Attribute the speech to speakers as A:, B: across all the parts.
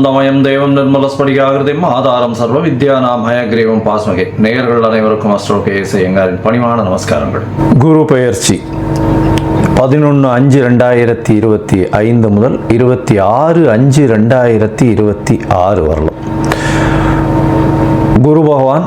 A: ஆனந்தமயம் தெய்வம் நிர்மல ஸ்படிகாகிருதியும் ஆதாரம் சர்வ வித்யானாம் ஹயக்ரீவம் பாஸ்மகே. நேயர்கள் அனைவருக்கும் அஸ்ட்ரோ கேஎஸ் எங்காரின் பணிவான நமஸ்காரங்கள்.
B: குரு பெயர்ச்சி பதினொன்று அஞ்சு ரெண்டாயிரத்தி இருபத்தி ஐந்து முதல் இருபத்தி ஆறு அஞ்சு ரெண்டாயிரத்தி இருபத்தி ஆறு வரலாம். குரு பகவான்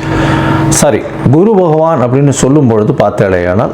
B: சரி குரு பகவான் அப்படின்னு சொல்லும் பொழுது பார்த்தாலேயானால்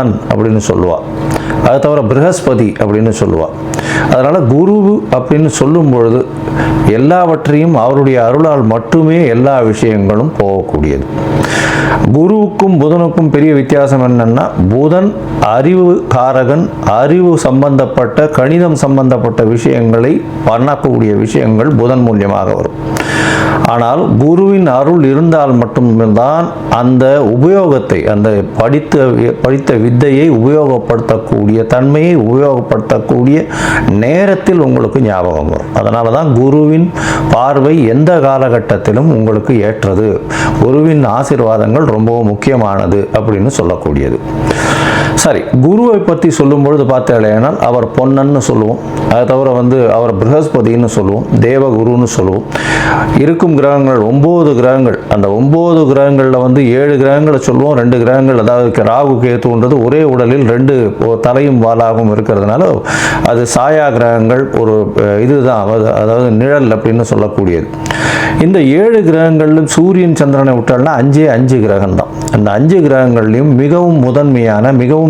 B: பொன்னன் அப்படின்னு சொல்லுவாள் அது தவிர ப்ரஹஸ்பதி அப்படின்னு சொல்லுவாள் அதனால் குரு அப்படின்னு சொல்லும் பொழுது எல்லாவற்றையும் அவருடைய அருளால் மட்டுமே எல்லா விஷயங்களும் போகக்கூடியது. குருவுக்கும் புதனுக்கும் பெரிய வித்தியாசம் என்னன்னா புதன் அறிவு காரகன் அறிவு சம்பந்தப்பட்ட கணிதம் சம்பந்தப்பட்ட விஷயங்களை பண்ணக்கூடிய விஷயங்கள் புதன் மூலியமாக வரும். ஆனால் குருவின் அருள் இருந்தால் மட்டும்தான் அந்த உபயோகத்தை அந்த படித்த படித்த வித்தையை உபயோகப்படுத்தக்கூடிய தன்மையை உபயோகப்படுத்தக்கூடிய நேரத்தில் உங்களுக்கு ஞாபகம் வரும். அதனால தான் குருவின் பார்வை எந்த காலகட்டத்திலும் உங்களுக்கு ஏற்றது. குருவின் ஆசிர்வாதங்கள் ரொம்பவும் முக்கியமானது அப்படின்னு சொல்லக்கூடியது. சாரி குருவை பற்றி சொல்லும் பொழுது பார்த்தேனால் அவர் பொன்னன்னு சொல்லுவோம். அதை தவிர வந்து அவர் ப்ரஹஸ்பதினு சொல்லுவோம் தேவகுருன்னு சொல்லுவோம். இருக்கும் கிரகங்கள் ஒம்பது கிரகங்கள். அந்த ஒம்பது கிரகங்களில் வந்து ஏழு கிரகங்களை சொல்லுவோம் ரெண்டு கிரகங்கள் அதாவது ராகு கேத்துன்றது ஒரே உடலில் ரெண்டு தலையும் வாலாகவும் இருக்கிறதுனால அது சாயா கிரகங்கள் ஒரு இதுதான். அதாவது- அதாவது நிழல் அப்படின்னு சொல்லக்கூடியது. இந்த ஏழு கிரகங்களிலும் சூரியன் சந்திரனை விட்டால்னா அஞ்சே அஞ்சு கிரகம் தான் அந்த அஞ்சு கிரகங்கள்லையும் மிகவும் முதன்மையான மிகவும்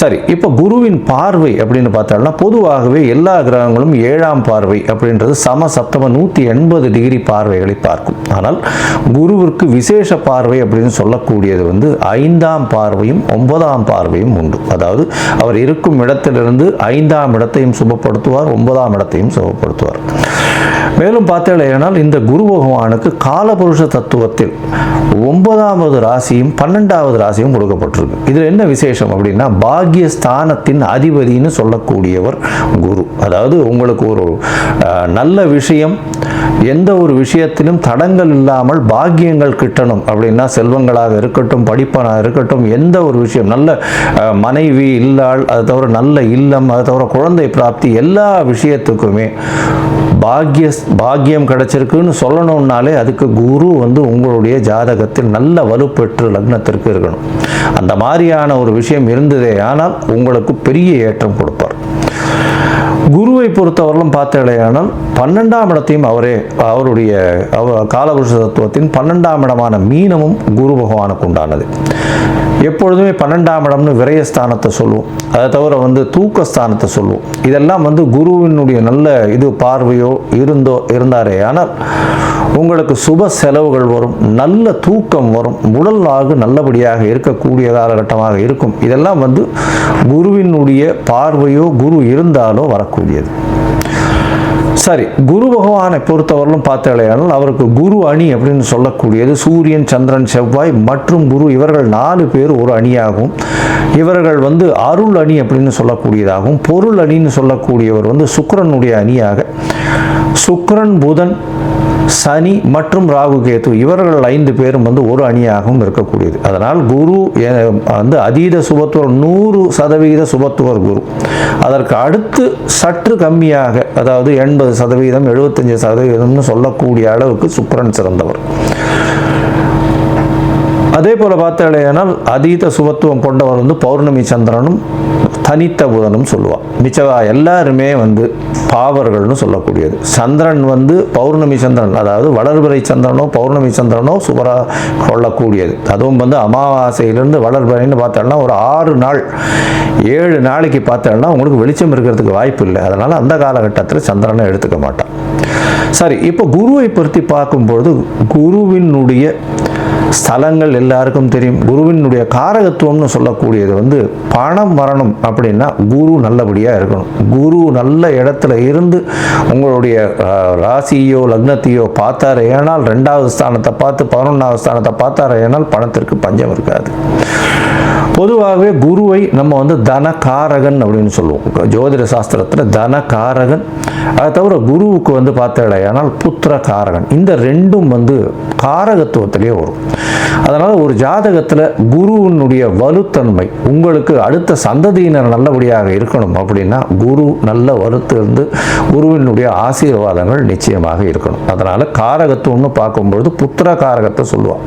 B: சரி இப்போ குருவின் பார்வை அப்படின்னு பார்த்தோம்னா பொதுவாகவே எல்லா கிரகங்களும் ஏழாம் பார்வை அப்படின்றது சம சப்தம நூற்றி எண்பது டிகிரி பார்வைகளை பார்க்கும். ஆனால் குருவிற்கு விசேஷ பார்வை அப்படின்னு சொல்லக்கூடியது வந்து ஐந்தாம் பார்வையும் ஒன்பதாம் பார்வையும் உண்டு. அதாவது அவர் இருக்கும் இடத்திலிருந்து ஐந்தாம் இடத்தையும் சுபப்படுத்துவார் ஒன்பதாம் இடத்தையும் சுபப்படுத்துவார். மேலும் பார்த்தேனால் இந்த குரு பகவானுக்கு காலபுருஷ தத்துவத்தில் ஒன்பதாவது ராசியும் பன்னெண்டாவது ராசியும் கொடுக்கப்பட்டிருக்கு. இதில் என்ன விசேஷம் அப்படின்னா பாக்யஸ்தானத்தின் அதிபதின்னு சொல்லக்கூடியவர் குரு. அதாவது உங்களுக்கு ஒரு நல்ல விஷயம் எந்த ஒரு விஷயத்திலும் தடங்கள் இல்லாமல் பாக்கியங்கள் கிட்டணும் அப்படின்னா செல்வங்களாக இருக்கட்டும் படிப்பனாக இருக்கட்டும் எந்த ஒரு விஷயம் நல்ல மனைவி இல்லாள் அது தவிர நல்ல இல்லம் அது தவிர குழந்தை பிராப்தி எல்லா விஷயத்துக்குமே பாக்கிய பாக்கியம் கிடைச்சிருக்குன்னு சொல்லணும்னாலே அதுக்கு குரு வந்து உங்களுடைய ஜாதகத்தில் நல்ல வலுப்பெற்று லக்னத்திற்கு இருக்கணும். அந்த மாதிரியான ஒரு விஷயம் இருந்ததே ஆனால் உங்களுக்கு பெரிய ஏற்றம் கொடுப்பார். குருவை பொறுத்தவரையிலும் பார்த்தேனால் பன்னெண்டாம் இடத்தையும் அவரே அவருடைய அவ காலபுருஷ தத்துவத்தின் பன்னெண்டாம் இடமான மீனமும் குரு பகவானுக்கு உண்டானது. எப்பொழுதுமே பன்னெண்டாம் இடம்னு விரயஸ்தானத்தை சொல்லுவோம். அதை தவிர வந்து தூக்கஸ்தானத்தை சொல்லுவோம். இதெல்லாம் வந்து குருவினுடைய நல்ல இது பார்வையோ இருந்தோ இருந்தாரே. ஆனால் உங்களுக்கு சுப செலவுகள் வரும் நல்ல தூக்கம் வரும் உடல் ஆகு நல்லபடியாக இருக்கக்கூடிய காலகட்டமாக இருக்கும். இதெல்லாம் வந்து குருவினுடைய பார்வையோ குரு இருந்தாலோ வரக்கூடியது சரி குரு பகவானை பொறுத்தவரையிலும் பார்த்தாலேயானால் அவருக்கு குரு அணி அப்படின்னு சொல்லக்கூடியது சூரியன் சந்திரன் செவ்வாய் மற்றும் குரு இவர்கள் நாலு பேர் ஒரு அணியாகும். இவர்கள் வந்து அருள் அணி அப்படின்னு சொல்லக்கூடியதாகவும் பொருள் அணின்னு சொல்லக்கூடியவர் வந்து சுக்கரனுடைய அணியாக. சுக்கரன் புதன் சனி மற்றும் ராகு கேது இவர்கள் ஐந்து பேரும் வந்து ஒரு அணியாகவும் இருக்கக்கூடியது. அதனால் குரு எ- வந்து அதீத சுபத்துவர் நூறு சதவீத சுபத்துவர் குரு. அதற்கு அடுத்து சற்று கம்மியாக அதாவது எண்பது சதவீதம் எழுபத்தஞ்சு சதவீதம்னு சொல்லக்கூடிய அளவுக்கு சுக்கரன் சிறந்தவர். அதே போல் பார்த்தாலேயானால் அதீத சுபத்துவம் கொண்டவர் வந்து பௌர்ணமி சந்திரனும் தனித்த புதனும் சொல்லுவான் மிச்சவா எல்லாருமே வந்து பாவர்கள்னு சொல்லக்கூடியது. சந்திரன் வந்து பௌர்ணமி சந்திரன் அதாவது வளர்பிறை சந்திரனோ பௌர்ணமி சந்திரனோ சுபரா கொள்ளக்கூடியது. அதுவும் வந்து அமாவாசையிலிருந்து வளர்பிறைன்னு பார்த்தோம்னா ஒரு ஆறு நாள் ஏழு நாளைக்கு பார்த்தோம்னா உங்களுக்கு வெளிச்சம் இருக்கிறதுக்கு வாய்ப்பு இல்லை. அதனால் அந்த காலகட்டத்தில் சந்திரனை எடுத்துக்க மாட்டான். சரி இப்போ குருவை பற்றி பார்க்கும்பொழுது குருவினுடைய ஸ்தலங்கள் எல்லாருக்கும் தெரியும். குருவினுடைய காரகத்துவம்னு சொல்லக்கூடியது வந்து பணம் வரணும் அப்படின்னா குரு நல்லபடியாக இருக்கணும். குரு நல்ல இடத்துல இருந்து உங்களுடைய ராசியோ லக்னத்தையோ பார்த்தாரு ஏனால் ரெண்டாவது ஸ்தானத்தை பார்த்து பதினொன்றாவது ஸ்தானத்தை பார்த்தாரு ஏனால் பணத்திற்கு பஞ்சம் இருக்காது. பொதுவாகவே குருவை நம்ம வந்து தனகாரகன் அப்படின்னு சொல்லுவோம். ஜோதிட சாஸ்திரத்தில் தனகாரகன். அதை தவிர குருவுக்கு வந்து பார்த்தடையானால் புத்திர காரகன் இந்த ரெண்டும் வந்து காரகத்துவத்திலே வரும். அதனால் ஒரு ஜாதகத்தில் குருவினுடைய வலுத்தன்மை உங்களுக்கு அடுத்த சந்ததியினர் நல்லபடியாக இருக்கணும் அப்படின்னா குரு நல்ல வலுத்து இருந்து குருவினுடைய ஆசீர்வாதங்கள் நிச்சயமாக இருக்கணும். அதனால் காரகத்துவம்னு பார்க்கும்பொழுது புத்திர காரகத்தை சொல்லுவாள்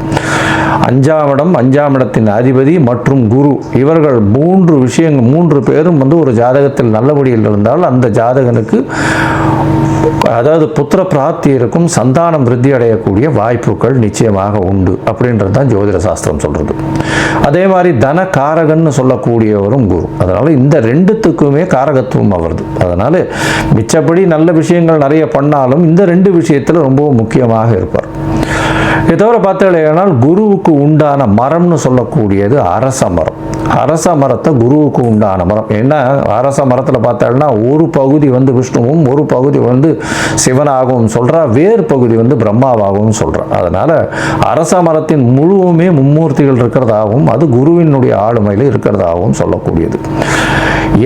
B: அஞ்சாம் இடம் அஞ்சாம் இடத்தின் அதிபதி மற்றும் குரு. இவர்கள் மூன்று விஷயங்கள் மூன்று பேரும் வந்து ஒரு ஜாதகத்தில் நல்லபடியில் இருந்தால் அந்த ஜாதகனுக்கு அதாவது புத்திர பிராப்தி இருக்கும் சந்தானம் விருத்தி அடையக்கூடிய வாய்ப்புகள் நிச்சயமாக உண்டு. அப்படின்றது தான் ஜோதிட சாஸ்திரம் சொல்கிறது அதே மாதிரி தன காரகன்னு சொல்லக்கூடியவரும் குரு. அதனால் இந்த ரெண்டுத்துக்குமே காரகத்துவம் வருது அதனால் மிச்சப்படி நல்ல விஷயங்கள் நிறைய பண்ணாலும் இந்த ரெண்டு விஷயத்தில் ரொம்பவும் முக்கியமாக இருப்பார். இதை தவிர பார்த்தீங்கன்னா குருவுக்கு உண்டான மரம்னு சொல்லக்கூடியது அரச மரம். அரச மரத்தை குருவுக்கு உண்டான மரம். ஏன்னா அரச மரத்தில் பார்த்தோம்னா ஒரு பகுதி வந்து விஷ்ணுவும் ஒரு பகுதி வந்து சிவனாகவும் சொல்கிறா வேறு பகுதி வந்து பிரம்மாவாகவும் சொல்கிறா அதனால் அரச மரத்தின் முழுவுமே மும்மூர்த்திகள் இருக்கிறதாகவும் அது குருவினுடைய ஆளுமையில் இருக்கிறதாகவும் சொல்லக்கூடியது.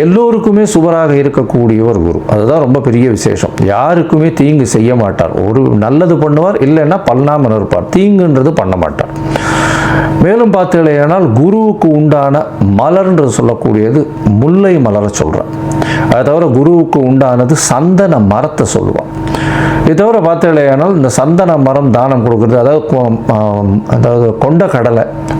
B: எல்லோருக்குமே சுவராக இருக்கக்கூடிய ஒரு குரு. அதுதான் ரொம்ப பெரிய விசேஷம். யாருக்குமே தீங்கு செய்ய மாட்டார். ஒரு நல்லது பண்ணுவார் இல்லைன்னா பண்ணாமல் இருப்பார் தீங்குன்றது பண்ண மாட்டார். மேலும் பார்த்தீங்களேனால் குருவுக்கு உண்டான மலர்ன்றது சொல்லக்கூடியது முல்லை மலரை சொல்கிறேன் அதை தவிர குருவுக்கு உண்டானது சந்தன மரத்தை சொல்லுவான் இது தவிர பார்த்தீங்களேனால் இந்த சந்தன மரம் தானம் கொடுக்குறது. அதாவது கொ- அதாவது கொண்ட கடலை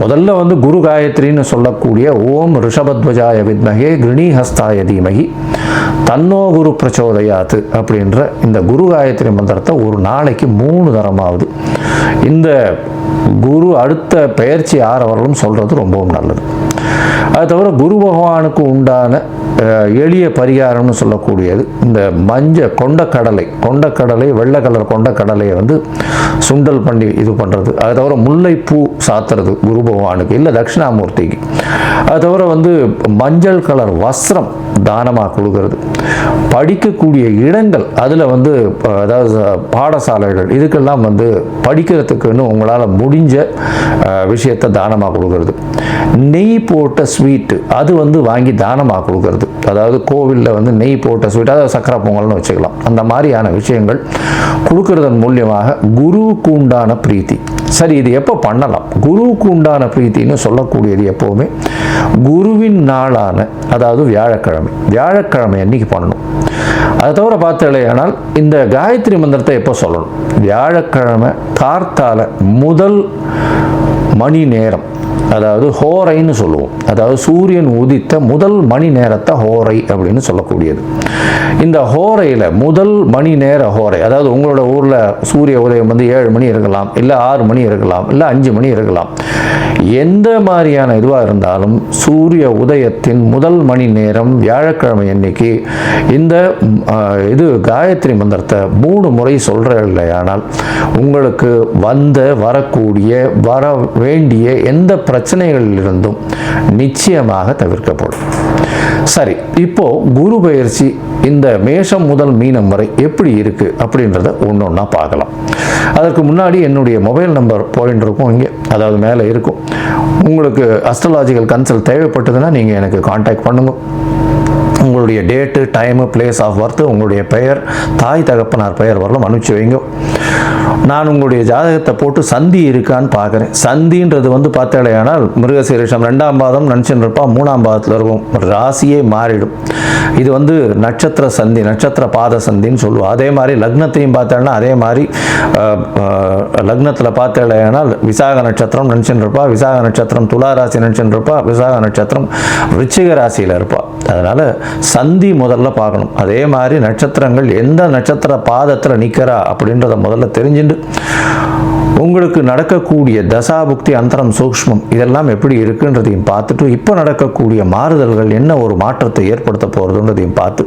B: முதல்ல வந்து குரு காயத்ரின்னு சொல்லக்கூடிய ஓம் ரிஷபத்வஜாய வித்மகே கிருணிஹஸ்தாய தீமகி தன்னோ குரு பிரச்சோதயாத்து அப்படின்ற இந்த குரு காயத்ரி மந்திரத்தை ஒரு நாளைக்கு மூணு தரமாவது. இந்த குரு அடுத்த பயிற்சி ஆறவர்களும் சொல்கிறது ரொம்பவும் நல்லது. அது தவிர குரு பகவானுக்கு உண்டான எளிய பரிகாரம்னு சொல்லக்கூடியது இந்த மஞ்ச கொண்டக்கடலை கொண்டக்கடலை வெள்ளை கலர் கொண்டக்கடலையை வந்து சுண்டல் பண்ணி இது பண்ணுறது அது தவிர முல்லைப்பூ சாத்துறது குரு பகவானுக்கு இல்லை தட்சிணாமூர்த்திக்கு. அது தவிர வந்து மஞ்சள் கலர் வஸ்திரம் தானமாக கொடுக்கறது? படிக்கக்கூடிய இடங்கள் அதில் வந்து அதாவது பாடசாலைகள் இதுக்கெல்லாம் வந்து படிக்கிறதுக்குன்னு உங்களால் முடிஞ்ச விஷயத்தை தானமாக கொடுக்கறது. நெய் போட்ட ஸ்வீட்டு அது வந்து வாங்கி தானமாக கொடுக்கறது. அதாவது கோவிலில் வந்து நெய் போட்ட ஸ்வீட் அதாவது சக்கரை பொங்கல்னு வச்சுக்கலாம். அந்த மாதிரியான விஷயங்கள் கொடுக்கறதன் மூலியமாக குருவுக்கு உண்டான பிரீத்தி. சரி இது எப்போ பண்ணலாம்? குருவுக்கு உண்டான பிரீத்தின்னு சொல்லக்கூடியது எப்போவுமே குருவின் நாளான அதாவது வியாழக்கிழமை. வியாழக்கிழமை அன்னைக்கு பண்ணணும். அதை தவிர பார்த்தாலேயானால் இந்த காயத்ரி மந்திரத்தை எப்போ சொல்லணும்? வியாழக்கிழமை கார்த்தால முதல் மணி நேரம் அதாவது ஹோரைன்னு சொல்லுவோம். அதாவது சூரியன் உதித்த முதல் மணி நேரத்தை ஹோரை அப்படின்னு சொல்லக்கூடியது. இந்த ஹோரையில் முதல் மணி நேர ஹோரை அதாவது உங்களோட ஊரில் சூரிய உதயம் வந்து ஏழு மணி இருக்கலாம் இல்லை ஆறு மணி இருக்கலாம் இல்லை அஞ்சு மணி இருக்கலாம். எந்த மாதிரியான இதுவாக இருந்தாலும் சூரிய உதயத்தின் முதல் மணி நேரம் வியாழக்கிழமை அன்னைக்கு இந்த இது காயத்ரி மந்திரத்தை மூணு முறை சொல்கிற இல்லையானால் உங்களுக்கு வந்த வரக்கூடிய வர வேண்டிய எந்த பிரச்சனைகளிலிருந்தும் நிச்சயமாக தவிர்க்கப்படும். சரி இப்போ குரு பயிற்சி இந்த மேஷம் முதல் மீனம் வரை எப்படி இருக்கு அப்படின்றத ஒன்று ஒன்றா பார்க்கலாம். அதற்கு முன்னாடி என்னுடைய மொபைல் நம்பர் பாயிண்ட் இருக்கும் இங்கே அதாவது மேலே இருக்கும். உங்களுக்கு அஸ்ட்ராலாஜிக்கல் கன்சல்ட் தேவைப்பட்டதுன்னா நீங்கள் எனக்கு காண்டாக்ட் பண்ணுங்க. உங்களுடைய date time place of birth உங்களுடைய பெயர் தாய் தகப்பனார் பெயர் வரலாம் அனுப்பிச்சு வைங்க. நான் உங்களுடைய ஜாதகத்தை போட்டு சந்தி இருக்கான்னு பார்க்குறேன். சந்தின்றது வந்து பார்த்தாலேயானால் மிருகசீரிஷம் ரெண்டாம் பாதம் நினச்சின்னு மூணாம் பாதத்தில் இருக்கும். ராசியே மாறிடும். இது வந்து நட்சத்திர சந்தி நட்சத்திர பாத சந்தின்னு சொல்லுவோம். அதே மாதிரி லக்னத்தையும் பார்த்தேன்னா அதே மாதிரி லக்னத்தில் பார்த்தாலேயானால் விசாக நட்சத்திரம் நினச்சின்னு இருப்பா விசாக நட்சத்திரம் துலா ராசி நினச்சின்னு இருப்பா விசாக நட்சத்திரம் ரிச்சிக ராசியில் இருப்பாள் அதனால் சந்தி முதல்ல பார்க்கணும். அதே மாதிரி நட்சத்திரங்கள் எந்த நட்சத்திர பாதத்தில் நிற்கிறா அப்படின்றத முதல்ல தெரிஞ்சுட்டு உங்களுக்கு நடக்கக்கூடிய தசாபுக்தி அந்தரம் சூக்ஷ்மம் இதெல்லாம் எப்படி இருக்குன்றதையும் பார்த்துட்டு இப்போ நடக்கக்கூடிய மாறுதல்கள் என்ன ஒரு மாற்றத்தை ஏற்படுத்த போகிறதுன்றதையும் பார்த்து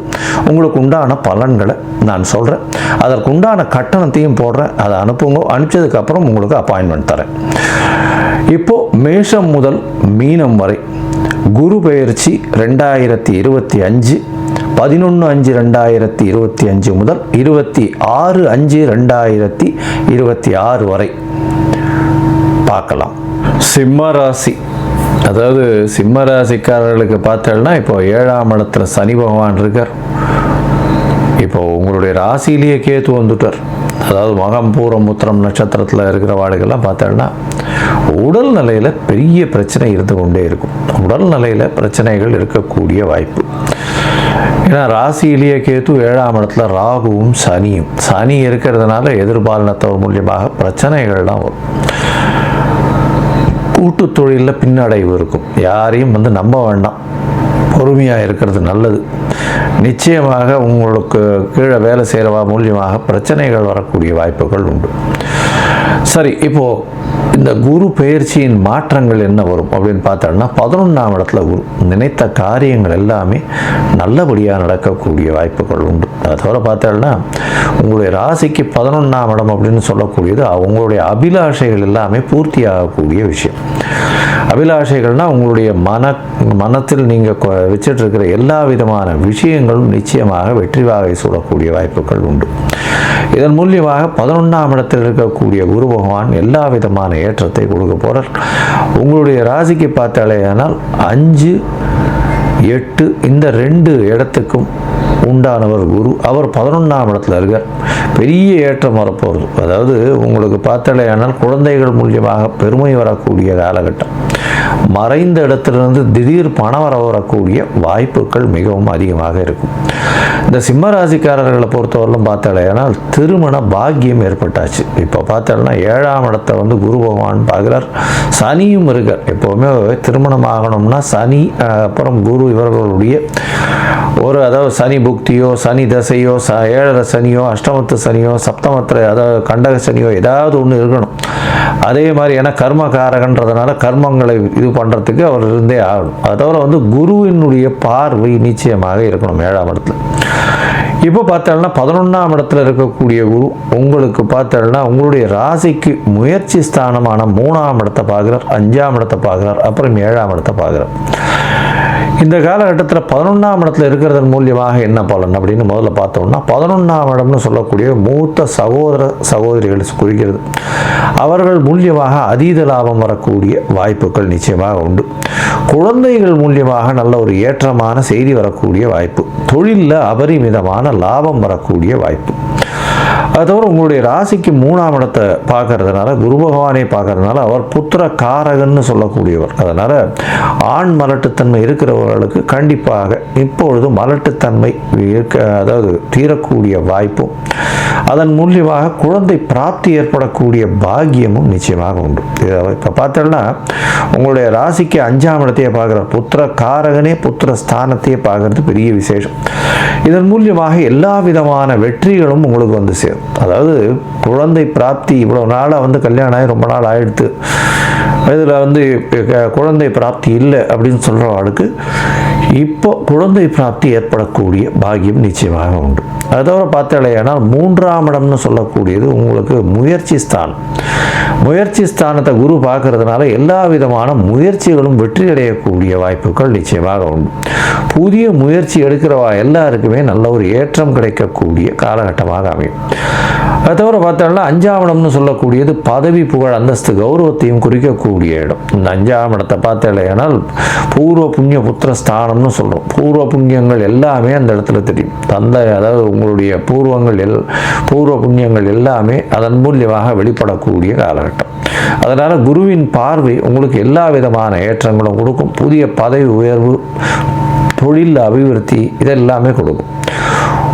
B: உங்களுக்கு உண்டான பலன்களை நான் சொல்கிறேன் அதற்கு உண்டான கட்டணத்தையும் போடுறேன். அதை அனுப்புங்க. அனுப்பிச்சதுக்கப்புறம் உங்களுக்கு அப்பாயின்மெண்ட் தரேன். இப்போது மேஷம் முதல் மீனம் வரை குரு பெயர்ச்சி ரெண்டாயிரத்தி இருபத்தி அஞ்சு பதினொன்று அஞ்சு ரெண்டாயிரத்தி இருபத்தி அஞ்சு முதல் இருபத்தி ஆறு அஞ்சு ரெண்டாயிரத்தி இருபத்தி ஆறு வரை. பார்க்கலாம். சிம்ம ராசி. அதாவது சிம்ம ராசிக்காரர்களுக்கு பார்த்தோம்னா இப்போ ஏழாம் இடத்துல சனி பகவான் இருக்கார். இப்போ உங்களுடைய ராசியிலேயே கேத்து வந்துட்டார். அதாவது மகம் பூரம் உத்திரம் நட்சத்திரத்தில் இருக்கிற வாடுகள்லாம் பார்த்தோம்னா உடல் நிலையில் பெரிய பிரச்சனை இருந்து கொண்டே இருக்கும். உடல் நிலையில் பிரச்சனைகள் இருக்கக்கூடிய வாய்ப்பு. ஏன்னா ராசியிலேயே கேத்து ஏழாம் இடத்துல ராகுவும் சனியும். சனி இருக்கிறதுனால எதிர்பாலினத்தவர் மூலியமாக பிரச்சனைகள்லாம் வரும். கூட்டு தொழிலில் பின்னடைவு இருக்கும். யாரையும் வந்து நம்ப வேண்டாம். பொறுமையாக இருக்கிறது நல்லது. நிச்சயமாக உங்களுக்கு கீழே வேலை செய்கிறவா மூலியமாக பிரச்சனைகள் வரக்கூடிய வாய்ப்புகள் உண்டு. சரி இப்போது இந்த குரு பயிற்சியின் மாற்றங்கள் என்ன வரும் அப்படின்னு பார்த்தோம்னா பதினொன்றாம் இடத்துல குரு நினைத்த காரியங்கள் எல்லாமே நல்லபடியாக நடக்கக்கூடிய வாய்ப்புகள் உண்டு. அதை தவிர பார்த்தோம்னா உங்களுடைய ராசிக்கு பதினொன்றாம் இடம் அப்படின்னு சொல்லக்கூடியது அவங்களுடைய அபிலாஷைகள் எல்லாமே பூர்த்தி ஆகக்கூடிய விஷயம். அபிலாஷைகள்னா உங்களுடைய மன மனத்தில் நீங்கள் வச்சுட்டு இருக்கிற எல்லா விதமான விஷயங்களும் நிச்சயமாக வெற்றி வாகை சூடக்கூடிய வாய்ப்புகள் உண்டு. இதன் மூலியமாக பதினொன்றாம் இடத்தில் இருக்கக்கூடிய குரு பகவான் எல்லா விதமான ஏற்றத்தை கொடுக்க போகிறார் உங்களுடைய ராசிக்கு பார்த்தாலே ஆனால் அஞ்சு எட்டு இந்த ரெண்டு இடத்துக்கும் உண்டானவர் குரு. அவர் பதினொன்றாம் இடத்துல இருக்கார். பெரிய ஏற்றம் வரப்போகிறது அதாவது உங்களுக்கு பார்த்தாலேயானால் குழந்தைகள் மூலியமாக பெருமை வரக்கூடிய காலகட்டம். மறைந்த இடத்திலிருந்து திடீர் பணம் வர வரக்கூடிய வாய்ப்புகள் மிகவும் அதிகமாக இருக்கும். இந்த சிம்ம ராசிக்காரர்களை பொறுத்தவரையிலும் பார்த்தாலேயானால் திருமண பாக்கியம் ஏற்பட்டாச்சு. இப்போ பார்த்தாலும் ஏழாம் இடத்தை வந்து குரு பகவான் பார்க்குறார். சனியும் இருக்கார். எப்போவுமே திருமணம் ஆகணும்னா சனி அஹ், அப்புறம் குரு இவர்களுடைய ஒரு அதாவது சனி புக்தியோ சனி தசையோ ச ஏழரை சனியோ அஷ்டமத்து சனியோ சப்தமத்தில் அதாவது கண்டக சனியோ ஏதாவது ஒன்று இருக்கணும். அதே மாதிரி ஏன்னா கர்மகாரகன்றதுனால கர்மங்களை இது பண்ணுறதுக்கு அவர் இருந்தே ஆகணும். அதோட வந்து குருவினுடைய பார்வை நிச்சயமாக இருக்கணும் ஏழாம் இடத்துல. இப்போ பார்த்தோம்னா பதினொன்றாம் இடத்துல இருக்கக்கூடிய குரு உங்களுக்கு பார்த்தோம்னா உங்களுடைய ராசிக்கு முயற்சி ஸ்தானமான மூணாம் இடத்தை பார்க்குறார் அஞ்சாம் இடத்தை பார்க்குறார் அப்புறம் ஏழாம் இடத்தை பார்க்குறார். இந்த காலகட்டத்தில் பதினொன்றாம் இடத்துல இருக்கிறதன் மூலியமாக என்ன பலன் அப்படின்னு முதல்ல பார்த்தோம்னா பதினொன்றாம் இடம்னு சொல்லக்கூடிய மூத்த சகோதர சகோதரிகள் குறிக்கிறது. அவர்கள் மூலியமாக அதீத லாபம் வரக்கூடிய வாய்ப்புகள் நிச்சயமாக உண்டு. குழந்தைகள் மூலியமாக நல்ல ஒரு ஏற்றமான செய்தி வரக்கூடிய வாய்ப்பு. தொழிலில் அபரிமிதமான லாபம் வரக்கூடிய வாய்ப்பு. அது தவிர உங்களுடைய ராசிக்கு மூணாம் இடத்தை பார்க்கறதுனால குரு பகவானை பார்க்கறதுனால அவர் புத்திர காரகன்னு சொல்லக்கூடியவர். அதனால் ஆண் மலட்டுத்தன்மை இருக்கிறவர்களுக்கு கண்டிப்பாக இப்பொழுது மலட்டுத்தன்மை இருக்க அதாவது தீரக்கூடிய வாய்ப்பும் அதன் மூலியமாக குழந்தை பிராப்தி ஏற்படக்கூடிய பாக்கியமும் நிச்சயமாக உண்டு. இப்போ பார்த்தோம்னா உங்களுடைய ராசிக்கு அஞ்சாம் இடத்தையே பார்க்குற புத்திர காரகனே புத்திர ஸ்தானத்தையே பார்க்கறது பெரிய விசேஷம். இதன் மூலியமாக எல்லா விதமான வெற்றிகளும் உங்களுக்கு வந்து சேரும். அதாவது குழந்தை பிராப்தி இவ்வளோ நாளாக வந்து கல்யாணம் ஆகி ரொம்ப நாள் ஆயிடுத்து. இதில் வந்து குழந்தை பிராப்தி இல்லை அப்படின்னு சொல்கிறவர்களுக்கு இப்போ குழந்தை பிராப்தி ஏற்படக்கூடிய பாக்கியம் நிச்சயமாக உண்டு. அது தவிர பார்த்தாலேயானால் மூன்றாம் இடம்னு சொல்லக்கூடியது உங்களுக்கு முயற்சி ஸ்தானம். முயற்சி ஸ்தானத்தை குரு பார்க்கறதுனால எல்லா விதமான முயற்சிகளும் வெற்றி அடையக்கூடிய வாய்ப்புகள் நிச்சயமாக உண்டு. புதிய முயற்சி எடுக்கிறவா எல்லாருக்குமே நல்ல ஒரு ஏற்றம் கிடைக்கக்கூடிய காலகட்டமாக அமையும். அது தவிர பார்த்தோம்னா அஞ்சாவணம்னு சொல்லக்கூடியது பதவி புகழ் அந்தஸ்து கௌரவத்தையும் குறிக்கக்கூடிய இடம். இந்த அஞ்சாம் இடத்தை பூர்வ புண்ணிய புத்திர ஸ்தானம்னு சொல்கிறோம் பூர்வ புண்ணியங்கள் எல்லாமே அந்த இடத்துல தெரியும். தந்தை அதாவது உங்களுடைய பூர்வங்கள் எல் பூர்வ புண்ணியங்கள் எல்லாமே அதன் மூலியமாக வெளிப்படக்கூடிய காலகட்டம். அதனால் குருவின் பார்வை உங்களுக்கு எல்லா விதமான ஏற்றங்களும் கொடுக்கும். புதிய பதவி உயர்வு தொழில் அபிவிருத்தி இதெல்லாமே கொடுக்கும்.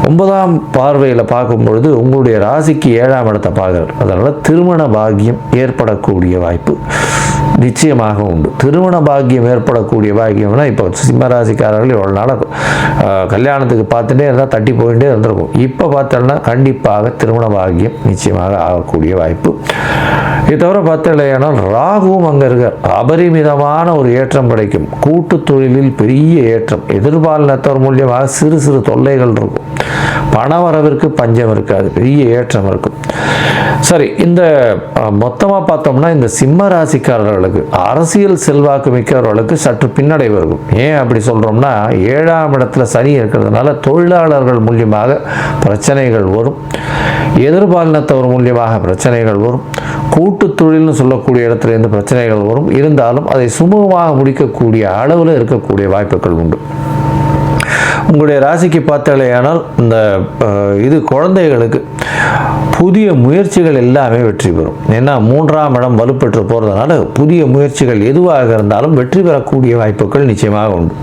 B: ஒன்பதாம் பார்வையில் பார்க்கும் பொழுது உங்களுடைய ராசிக்கு ஏழாம் இடத்தை பார்க்குறார். அதனால் திருமண பாகியம் ஏற்படக்கூடிய வாய்ப்பு நிச்சயமாக உண்டு திருமண பாக்கியம் ஏற்படக்கூடிய பாக்கியம்னா இப்போ சிம்மராசிக்காரர்கள் இவ்வளோ நாளாக கல்யாணத்துக்கு பார்த்துட்டே இருந்தால் தட்டி போயிட்டே இருந்திருக்கும். இப்போ பார்த்தோம்னா கண்டிப்பாக திருமண பாக்கியம் நிச்சயமாக ஆகக்கூடிய வாய்ப்பு. இது தவிர பார்த்தலையானால் ராகுவும் அங்கே இருக்க அபரிமிதமான ஒரு ஏற்றம் கிடைக்கும். கூட்டு தொழிலில் பெரிய ஏற்றம். எதிர்பாலினத்தவர் மூலியமாக சிறு சிறு தொல்லைகள் இருக்கும். பணவரவிற்கு பஞ்சம் இருக்காது. பெரிய ஏற்றம் இருக்கும். சரி இந்த மொத்தமாக பார்த்தோம்னா இந்த சிம்ம ராசிக்காரர்கள் ராசிக்காரர்களுக்கு அரசியல் செல்வாக்கு மிக்கவர்களுக்கு சற்று பின்னடைவு இருக்கும் ஏன் அப்படி சொல்கிறோம்னா ஏழாம் இடத்துல சனி இருக்கிறதுனால தொழிலாளர்கள் மூலியமாக பிரச்சனைகள் வரும். எதிர்பாலினத்தவர் மூலியமாக பிரச்சனைகள் வரும். கூட்டு தொழில்னு சொல்லக்கூடிய இடத்துல இருந்து பிரச்சனைகள் வரும். இருந்தாலும் அதை சுமூகமாக முடிக்கக்கூடிய அளவில் இருக்கக்கூடிய வாய்ப்புகள் உண்டு. உங்களுடைய ராசிக்கு பார்த்தாலேயானால் இந்த இது குழந்தைகளுக்கு. புதிய முயற்சிகள் எல்லாமே வெற்றி பெறும். ஏன்னா மூன்றாம் இடம் வலுப்பெற்று போகிறதுனால புதிய முயற்சிகள் எதுவாக இருந்தாலும் வெற்றி பெறக்கூடிய வாய்ப்புகள் நிச்சயமாக உண்டு.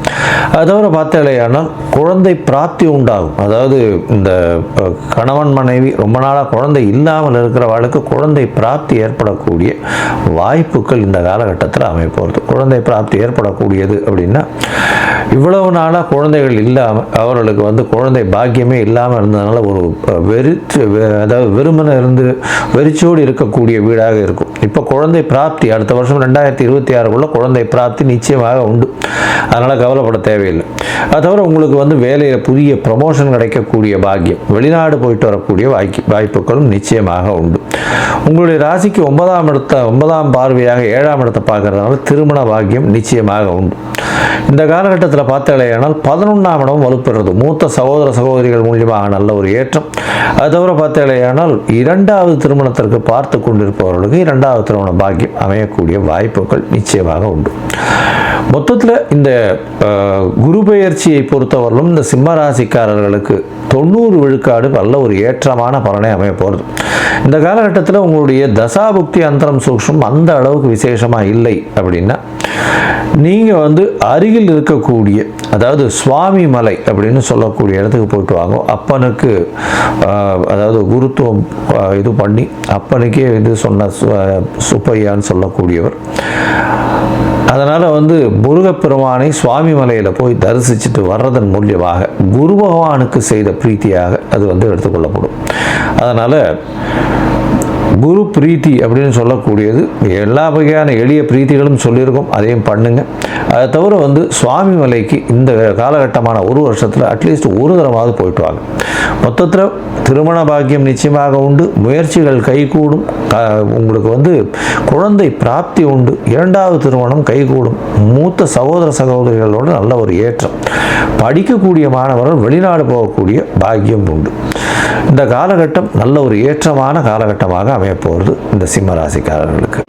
B: அது தவிர பார்த்தாலேயானால் குழந்தை பிராப்தி உண்டாகும். அதாவது இந்த கணவன் மனைவி ரொம்ப நாளாக குழந்தை இல்லாமல் இருக்கிறவர்களுக்கு குழந்தை பிராப்தி ஏற்படக்கூடிய வாய்ப்புகள் இந்த காலகட்டத்தில் அமைப்போகிறது குழந்தை பிராப்தி ஏற்படக்கூடியது அப்படின்னா இவ்வளவு நாளாக குழந்தைகள் இல்லாமல் அவர்களுக்கு வந்து குழந்தை பாக்கியமே இல்லாமல் இருந்ததுனால ஒரு வெறிச்சு வெ- அதாவது வெறுமனை இருந்து வெறிச்சோடு இருக்கக்கூடிய வீடாக இருக்கும். இப்போ குழந்தை பிராப்தி அடுத்த வருஷம் ரெண்டாயிரத்தி இருபத்தி ஆறுக்குள்ள குழந்தை பிராப்தி நிச்சயமாக உண்டு. அதனால் கவலைப்பட தேவையில்லை. அது தவிர உங்களுக்கு வந்து வேலையில் புதிய ப்ரமோஷன் கிடைக்கக்கூடிய பாக்கியம் வெளிநாடு போயிட்டு வரக்கூடிய வாய்க்கு வாய்ப்புகளும் நிச்சயமாக உண்டு. உங்களுடைய ராசிக்கு ஒன்பதாம் இடத்த ஒன்பதாம் பார்வையாக ஏழாம் இடத்தை பார்க்கறதுனால திருமண பாக்கியம் நிச்சயமாக உண்டு. இந்த காலகட்டத்தில் பார்த்தாலேயானால் பதினொன்றாம் இடம் வலுப்பெறுறது மூத்த சகோதர சகோதரிகள் மூலியமாக நல்ல ஒரு ஏற்றம். அது தவிர பார்த்தாலேயானால் இரண்டாவது திருமணத்திற்கு பார்த்து கொண்டிருப்பவர்களுக்கு இரண்டாவது திருமண பாக்கியம் அமையக்கூடிய வாய்ப்புகள் நிச்சயமாக உண்டு. மொத்தத்தில் இந்த அஹ், குரு பெயர்ச்சியை பொறுத்தவரையிலும் இந்த சிம்ம ராசிக்காரர்களுக்கு தொண்ணூறு விழுக்காடு நல்ல ஒரு ஏற்றமான பலனை அமைய போகிறது இந்த காலகட்டத்தில் உங்களுடைய தசாபுக்தி அந்தரம் சூக்ஷம் அந்த அளவுக்கு விசேஷமாக இல்லை அப்படின்னா நீங்கள் வந்து அருகில் இருக்கக்கூடிய அதாவது சுவாமி மலை அப்படின்னு சொல்லக்கூடிய இடத்துக்கு போயிட்டு வாங்க. அப்பனுக்கு அதாவது குருத்துவம் இது பண்ணி அப்பனுக்கே இது சொன்ன சு- சுப்பையான்னு சொல்லக்கூடியவர். அதனால் வந்து முருகப்பெருமானை சுவாமி மலையில் போய் தரிசிச்சுட்டு வர்றதன் மூலியமாக குரு பகவானுக்கு செய்த பிரீத்தியாக அது வந்து எடுத்துக்கொள்ளப்படும். அதனால் குரு பிரீத்தி அப்படின்னு சொல்லக்கூடியது. எல்லா வகையான எளிய பிரீத்திகளும் சொல்லியிருக்கோம். அதையும் பண்ணுங்க. அதை தவிர வந்து சுவாமி மலைக்கு இந்த காலகட்டமான ஒரு வருஷத்தில் அட்லீஸ்ட் ஒரு தரமாவது போயிட்டு வாங்க. மொத்தத்தில் திருமண பாக்கியம் நிச்சயமாக உண்டு. முயற்சிகள் கைகூடும். உங்களுக்கு வந்து குழந்தை பிராப்தி உண்டு. இரண்டாவது திருமணம் கைகூடும். மூத்த சகோதர சகோதரிகளோட நல்ல ஒரு ஏற்றம். படிக்கக்கூடிய மாணவர்கள் வெளிநாடு போகக்கூடிய பாக்கியம் உண்டு. இந்த காலகட்டம் நல்ல ஒரு ஏற்றமான காலகட்டமாக அமையப்போகிறது இந்த சிம்ம ராசிக்காரர்களுக்கு.